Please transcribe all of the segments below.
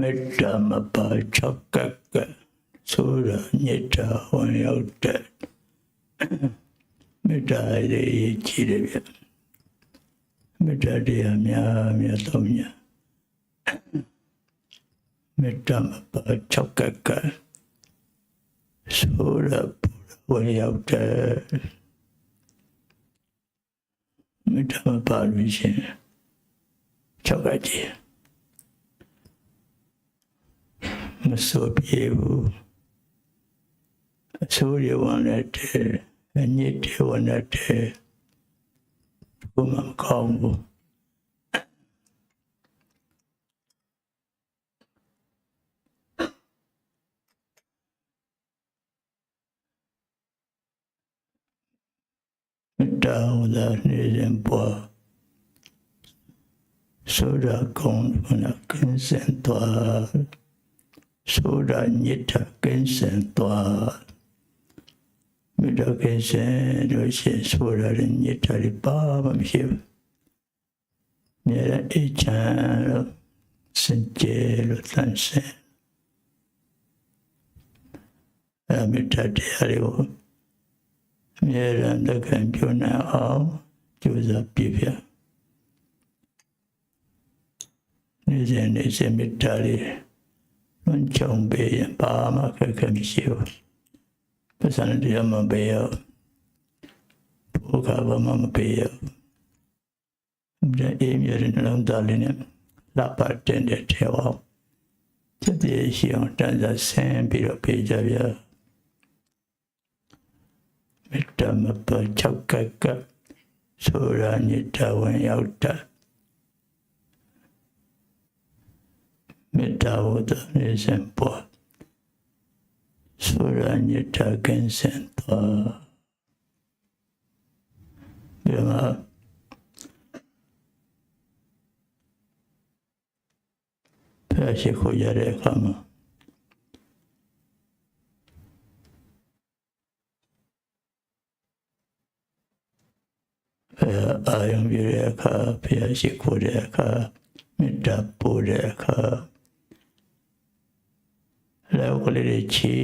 မေတ္တာမပါ၆ကပ်ကပ်ဆိုတာညစ်တာဝင်ရောက်တဲ့မေတ္တာရေးကြည့်တယ်ဗျမေတ္တာတရားများများသုံးညာမေတ္တာမပါ၆ကပ်ကပ်ဆိုတာဝင်ရောက်တဲ့မေတ္တာမပါလို့ရှရင်၆ကပ်ကြည့် မစိုးပြေဘူးအဆိုးရဝန်နဲ့တဲ့အညစ်တွေဝန်နဲ့တဲ့ဘုမမကောင်းဘူးမေတ္တာဝဒနေရင်ပေါ်ဆိုရကောင်းကနကင်းစင်တော် ဆိုတာညစ်တာကင်းစင်သွားမြတ်တော်ကင်းစင်လို့ရှိရင်ဆိုတာလည်းညစ်တာလည်းပါမဖြစ်ဘူးမြဲအေးချမ်းလို့စင်ကြယ်လို့တန်ဆင်အမြတ်တရားတွေကိုအမြဲတမ်းလက်ခံပြုနိုင်အောင်ကြိုးစားပြပြနေစဉ်နေစဉ်မြတ်တရားလေး လွန်ချုံပေးရင်ဘာမှခက်ခဲမရှိဘူးပစ္စံတရားမပေးရဘုရားဘာမှမပေးရဒီအေးမြရနှလုံးသားလေးနဲ့လက်ပတ်တင်တဲ့ထဲအောင်တည်တည်ရှိအောင်တန်ဆဆင်းပြီးတော့ပေးကြပြမေတ္တာမပချောက်ကကဆိုရညတဝင်ရောက်တာ မေတ္တာဝတ္တနေစဉ်ပေါ်ဆိုရညတကင်းစင်တော်ဒီမှာဖျားရှိခိုးရတဲ့အခါမှာအဲအာယုံပြည့်တဲ့အခါဖျားရှိခိုးတဲ့အခါမေတ္တာပို့တဲ့အခါ လောကလေးတွေချီ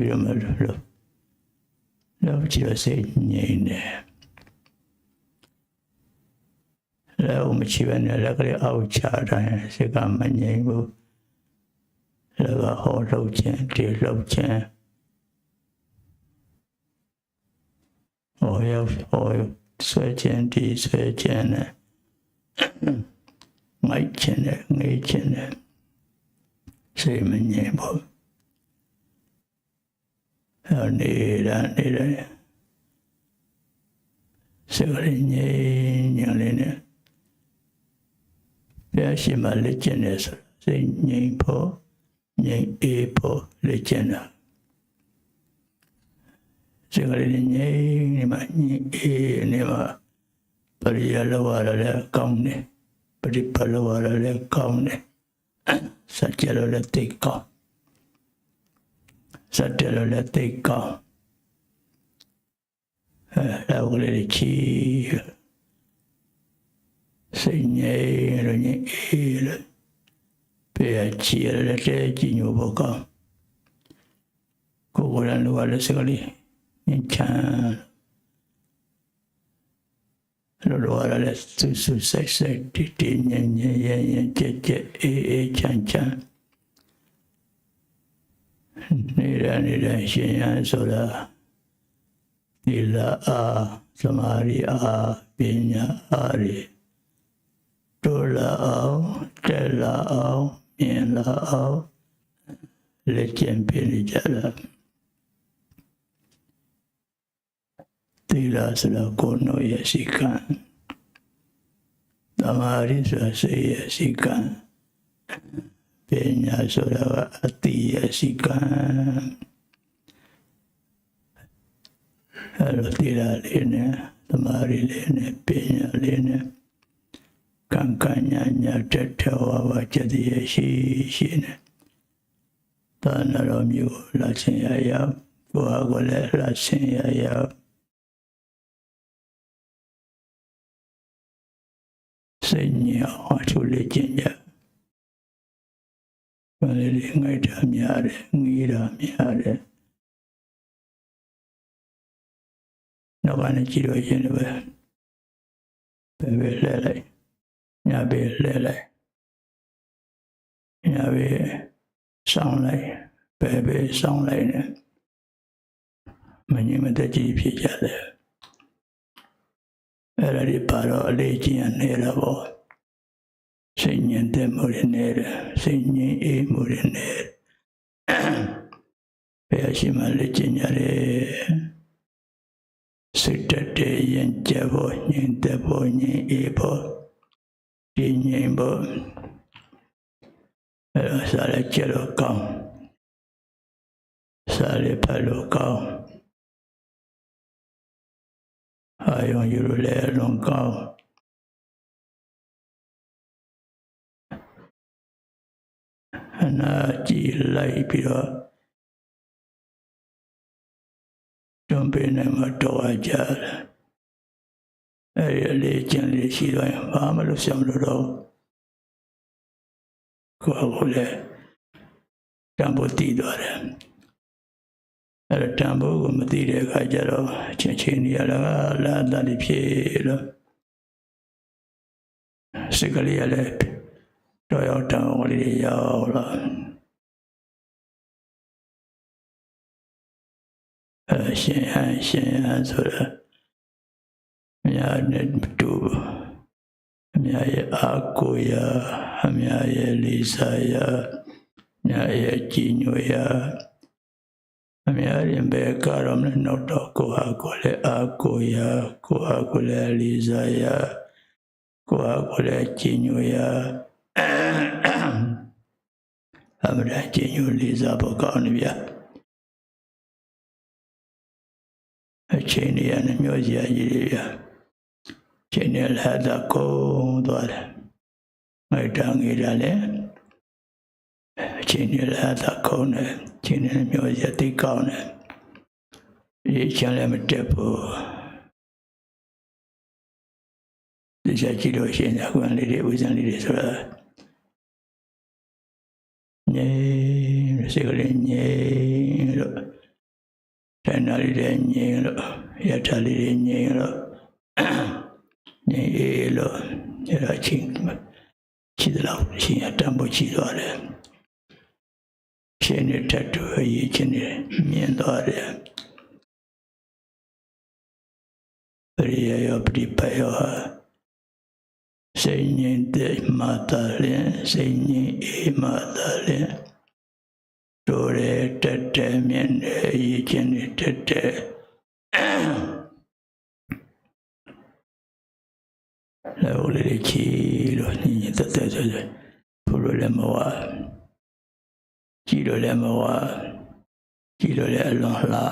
ပြီးတော့မလို့လောချီရစိတ်ငြိမ်တယ်လောမချီဘဲနဲ့လောကလေးအောက်ချတိုင်းစိတ်ကမငြိမ်ဘူးလောကဟောလှုပ်ခြင်းဒီလှုပ်ခြင်းဟောရဟောဆွဲခြင်းဒီဆွဲခြင်းနဲ့မိုက်ခြင်းနဲ့ငေးခြင်းနဲ့စိတ်မငြိမ်ဘူး နေတာနေတာစိတ်ကလေးငြိမ်ညံလေးနဲ့ဘုရားရှိမှလက်ကျင်နေဆိုစိတ်ငြိမ်ဖို့ငြိမ်အေးဖို့လက်ကျင်တာစိတ်ကလေးငြိမ်နေမှငြိမ်အေးနေမှပရိယလောရလည်းကောင်းတယ်ပရိပလောရလည်းကောင်းတယ်စัจ jalo လည်းသိကောင်း စတဲ့လည်းသိကောင်းအဲလောကလေးချီစိတ်ငြိမ်လို့ညအေးလို့ပြေချီရတဲ့ကြီးညိုဘောကောင်းကိုယ်ကလည်းလောကလေးစကလေးညချမ်းလောလောရတဲ့ဆူဆူဆက်ဆက်တီတီညံ့ညံ့ရရကြက်ကြက်အေးအေးချမ်းချမ်း နေတဲ့နေတဲ့ရှင်ရန်ဆိုတာဒီလာအားသမာဓိအားပညာအားတွေတိုးလာအောင်တက်လာ အောင်မြင်လာအောင်လက်ကျင်ပြနေကြတာသီလဆိုတာကိုယ်တော်ရဲ့ရှိကံသမာဓိဆိုတာစိတ်ရဲ့ရှိကံပညာဆိုတာကအတိရဲ့ရှိကံအဲ့လိုသီလလေးနဲ့သမာဓိလေးနဲ့ပညာလေးနဲ့ကံကညာညာတက်ထဝဝကျက်ရရှိရှိနေသာနာတော်မျိုးလာချင်းရရကိုယ်ဟာကိုယ်လည်းလာချင်းရရစိတ်ညောအထူးလေးကျင့်ကြ ဘာလဲဒီငိုက်တာများတယ်ငီးတာများတယ်နောက်ကနေကြည့်လို့ရှင်လည်းပဲပဲပဲလှဲလိုက်ညာပဲလှဲလိုက်ညာပဲဆောင်းလိုက်ပဲပဲဆောင်းလိုက်နေမငြိမ်မသက်ကြည့်ဖြစ်ကြတယ်အဲ့ဒါဒီပါတော့အလေးကြီးရနေတာပေါ့စိတ်ညင်တဲ့ မှုတွေနေတယ်စိတ်ညင်အေးမှုတွေနေတယ်ဘယ်ရှိမှလက်ကျင်ရတယ်စိတ်တတည်းရင်ကြဖို့ညင်တဲ့ဖို့ညင်အေးဖို့ဒီညင်ဖို့အဲ့ဒါစားရကြတော့ကောင်းစားရဖလို့ကောင်းအာယုံယူရလေလွန်ကောင်း နာကြည့်လိုက်ပြီးတော့တွန်းပေးနိုင်မှတော့အကြတယ်အဲ့ဒီအလေးကျန်လေးရှိတော့ရင်ဘာမှလို့ဆောင်လို့တော့ကိုယ်ကလည်းတံပိုးတည်သွားတယ်အဲ့ဒါတံပိုးကိုမသိတဲ့အခါကျတော့ချင်းချင်းနေရတာလာတာတွေဖြစ်လို့စိတ်ကလေးရလဲ တော့ရောက်တံဝလေးရောက်လာအရှင်ဟန်ရှင်ဟန်ဆိုတာအများနဲ့တူအများရဲ့အာကိုရာအများရဲ့လေးစားရာအများရဲ့ကြည်ညိုရာအများရင်ပဲကာရမနဲ့နောက်တော့ကိုဟာကိုလည်းအာကိုရာကိုဟာကိုလည်းလေးစားရာကိုဟာကိုလည်းကြည်ညိုရာ အမှန်တရားကြည်ညိုလေးစားဖို့ကောင်းနေဗျာအချိန်ကြီးရနှမျိုးစရာကြီးတွေဗျာချိန်နဲ့လာတာကုန်သွားတယ်မိုက်တန်ကြီးလာလေအချိန်နဲ့လာတာကုန်တယ်ချိန်နဲ့မျိုးစရာတိတ်ကောင်းတယ်ဒီချမ်းလည်းမတက်ဘူးဒီချက်ကြည့်လို့ရှိရင်အကွန်လေးတွေဝိဇ္ဇန်လေးတွေဆိုတာ ငြိမ်စိတ်ကလေးငြိမ်လို့တဏှာလေးတွေငြိမ်လို့ယထာလေးတွေငြိမ်လို့ငြိမ်အေးလို့အဲ့ဒါချင်းရှိသလောက်ရှင်အတန်ဖို့ရှိသွားတယ်ရှင်နဲ့တတ်တူအရေးချင်းတွေမြင်သွားတယ်ပရိယယောပရိပယော စိတ်ငြိမ်တဲ့မာတာလင်စိတ်ငြိမ်အေးမာတာလင်တို့ရတက်တဲ့မြင်တဲ့အရေးချင်းတွေတက်တဲ့လောလေးချီလို့ညင်တက်တဲ့ဆိုဖူလို့လည်းမဝကြည့်လို့လည်းမဝကြည့်လို့လည်းအလွန်လှ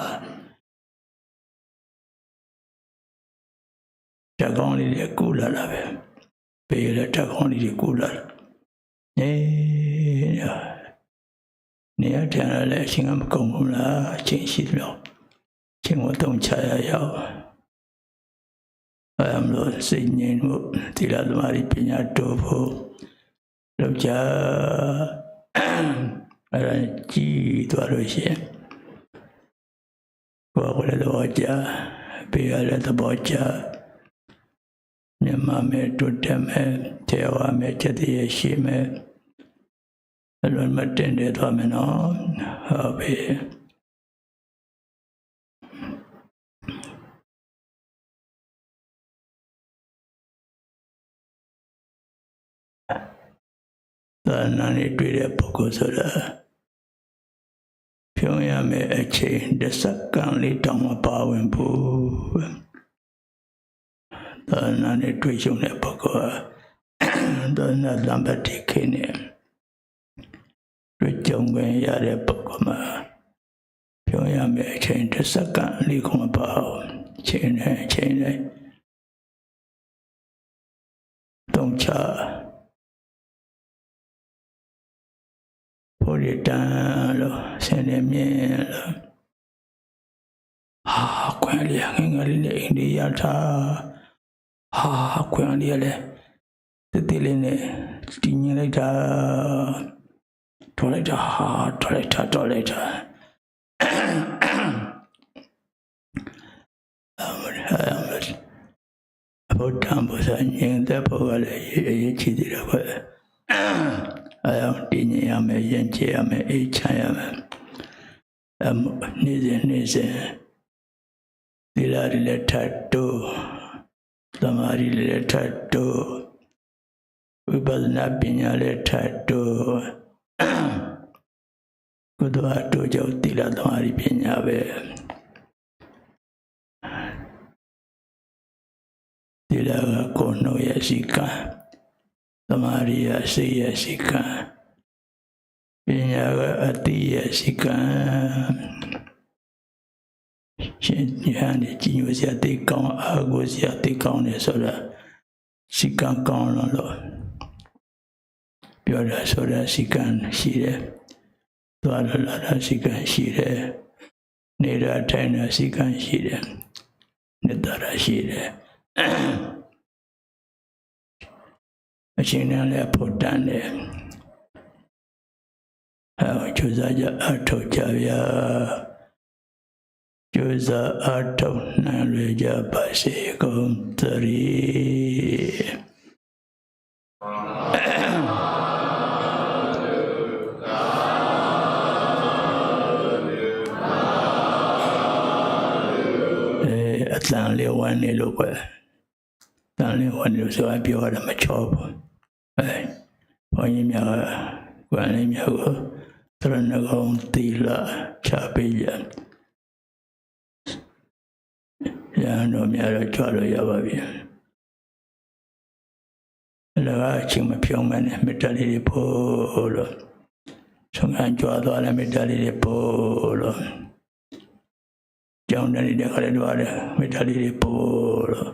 တကောင်းလေးတွေကူလာတာပဲ ပေရတကောင်းလေးတွေကူလာနေနေရတဲ့လည်းအချင်းကမကုန်ဘူးလားအချင်းရှိတယ်ချင်းကိုတုံချရရောက်အဲမလို့စိတ်ငြိမ်မှုသီလသမารိပညာတိုးဖို့လောက်ကြအဲဒါကြည်သွားလို့ရှိရင်ကိုယ်ကလည်းတော့ကြပေးရတဲ့သဘောကြ မြမမဲ့တွတ်တက်မဲ့ထေဝါမဲ့ချက်တည်းရှိမဲ့အလွန်မတင်တဲ့သွားမယ်နော်ဟုတ်ပြီသာနာနဲ့တွေ့တဲ့ပုဂ္ဂိုလ်ဆိုတာဖြုံးရမယ့်အချိန်တစ်စက္ကန့်လေးတောင်မပါဝင်ဘူး သာနာနဲ့တွေ့ကြုံတဲ့ပုဂ္ဂိုလ်ဟာသာနာလမ်းပတ်တိခေနဲ့တွေ့ကြုံခွင့်ရတဲ့ပုဂ္ဂိုလ်မှာဖြုံးရမယ့်အချိန်တစ်စက္ကန့်လေးကိုမပါဘူးချိန်နဲ့ချိန်နဲ့တုံးချဖို့ရတန်လို့ဆင်းနေမြင်လို့ဟာကွယ်လေးငငလေးနဲ့အိန္ဒိယထား ဟာကွယ်လေးလည်းတတိလေးနဲ့တင်းညလိုက်တာထွက်လိုက်တာဟာထွက်လိုက်တာထွက်လိုက်တာအမရအမရဘုဒ္ဓံဘုရားညင်တဲ့ဘုရားလည်းအရေးကြီးတယ်ကွယ်အဲအောင်တည်ငြိမ်ရမယ်ယဉ်ကျေးရမယ်အေးချမ်းရမယ်အမနေ့စဉ်နေ့စဉ်ဒီလာရီလက်ထတ်တို့ သမာဓိလက်ထတ်တို့ဝိပဿနာပညာလက်ထတ်တို့ကုသဝတို့ကြောင့်သီလသမာဓိပညာပဲသီလကကိုယ်နှုတ်ရဲ့ရှိကံသမာဓိရဲ့စိတ်ရဲ့ရှိကံပညာကအတိရဲ့ရှိကံ ရှင်ညာနေကြည်ညိုစရာတိတ်ကောင်းအာကိုစရာတိတ်ကောင်းတယ်ဆိုတာရှိကံကောင်းလို့ပြောတာဆိုတာရှိကံရှိတယ်သွားရလာတာရှိကံရှိတယ်နေတာထိုင်တာရှိကံရှိတယ်နေတာရရှိတယ်အရှင်နဲ့လည်းဖို့တန်တယ်အဲကျူစားကြအထောက်ကြဗျာ ကျူစားအထောက်နိုင်ရကြပါစေကုန်သတည်းအဲအတန်လေးဝမ်းနေလို့ပဲတန်လေးဝမ်းနေလို့ဆိုအပြောရတာမချောဘူးအဲဘုန်းကြီးများကကွန်လေးများကိုသရဏဂုံတီလာချပေးကြ ရဟန်းတော်များတော့ကြွလို့ရပါပြီအလကားအချိန်မဖြုံးမနဲ့မေတ္တာလေးတွေပို့လို့ဆုံးခံကြွသွားတဲ့မေတ္တာလေးတွေပို့လို့ကြောင်းတဲ့ခါလေးတော့မေတ္တာလေးတွေပို့လို့